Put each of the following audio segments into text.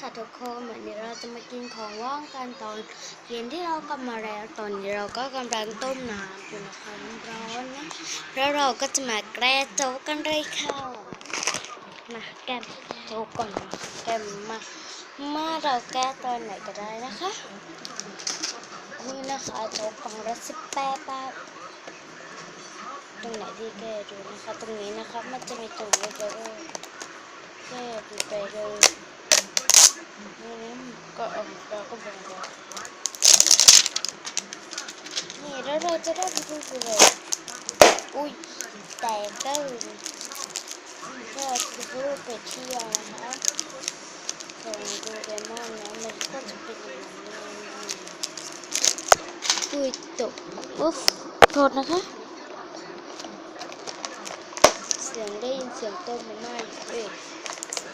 ค่ะทุกคนวันนี้เราจะมากินของว่างกันตอนเย็นที่เรากลับมาแล้วตอนนี้เราก็กำลังต้มน้ำอยู่นะคะร้อนนะแล้วเราก็จะมาแกล้โจ๊กกันเลยค่ะมาแกล้โจ๊กก่อนแกล้มามาเราแก้ตอนไหนก็ได้นะคะนี่นะคะโจ๊กกล่องละสิบแปดบาทตรงไหนที่แกดูนะคะ ตรงนี้นะคะมันจะมีตรงนี้ก็ได้แก้ดูไปเลย ก็เออเราก็แบ่งกันนี่แล้วเราจะได้ไปดูไปเลยอุ้ยแตกก็เราจะดูไปเที่ยวนะคะส่งดูเรมอนนะมันก็จะเป็นอย่างนี้อุ้ยตกอุ๊ฟโทษนะคะเสียงได้ยินเสียงต้นไม้เอ้ย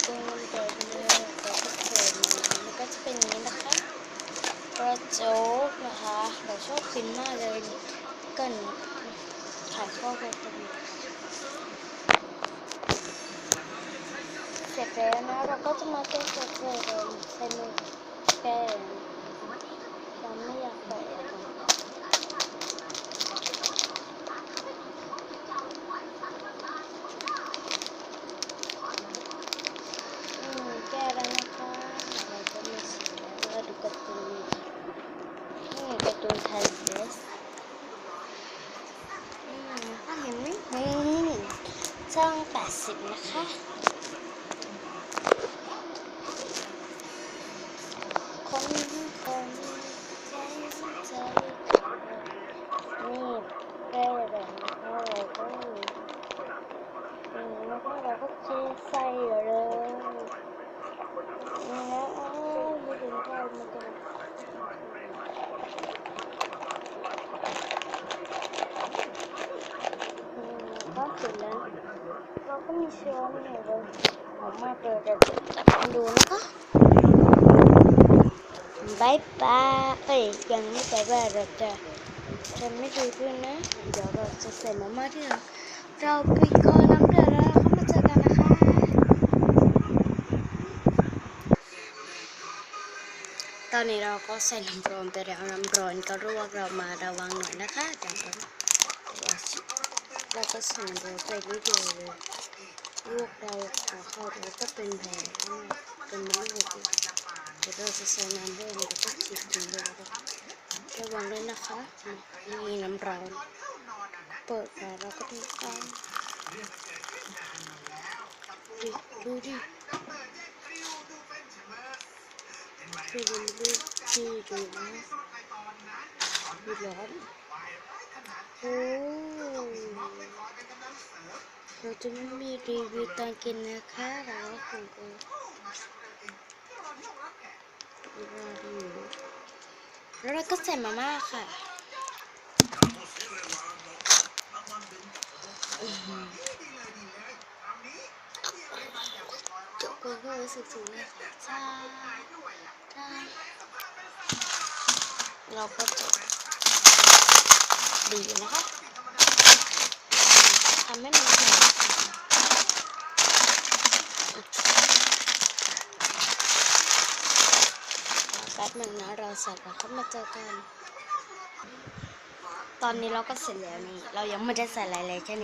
กุ้งเดินเรือแล้วก็เดินมามันก็จะเป็นอย่างนี้นะคะกระ โจ๊กนะคะเราชอบกินมากเลยกันขายข้าวกันตรงนี้เสร็จแล้วนะเราก็จะมาแก้ตัวเลยใช้มือแก้เราไม่อยากใส่อะไป สิบนะคะ คนคนใจใจนี่แก้แบบนี้เราก็มีอืมแล้วก็เราก็เทใส่เลยนี่นะอ๋อไม่ถึงได้มันจะอืมก็เสร็จแล้ว เราก็มีเชื้อนอยู่เลยหอมมากเลยเดี๋ยวจะจับดูนะคะบายบายเอ้ยยังไม่บายบายเราจะจะไม่ดูด้วยนะ เดี๋ยวเราจะใส่มาม่าที่เราเราไปก่อนน้ำเดือดแล้วเราก็มาเจอกันนะคะ ตอนนี้เราก็ใส่น้ำร้อนไปแล้วน้ำร้อนก็รวกเรามาระวังหน่อยนะคะเดี๋ยวเรา เราก็ใส่น้ำร้อนไปนิดเดียวเลยลูกเราขอเข้าแล้วก็เป็นแผลเป็นมะเร็งเดี๋ยวเราจะใส่น้ำด้วยแล้วก็ฉีดถึงเลยระวังด้วยนะคะมีน้ำร้อนเปิดฝาแล้วก็ดูเอาดิดูดิดูดูดูดีดูนะดูร้อน โอ้เราจะไม่มีรีวิวตอนกินนะคะเราของกูแล้วเราก็ใส่มาม่าค่ะจบก็คือรู้สึกสูงเลยใช่ใช่เราก็จบ ดีนะคะทำให้มันแข็งแป๊บหนึ่งนะเราเสร็จแล้วก็มาเจอกัน ตอนนี้เราก็เสร็จแล้วนี่ เรายังไม่ได้ใส่อะไรเลยแค่นี้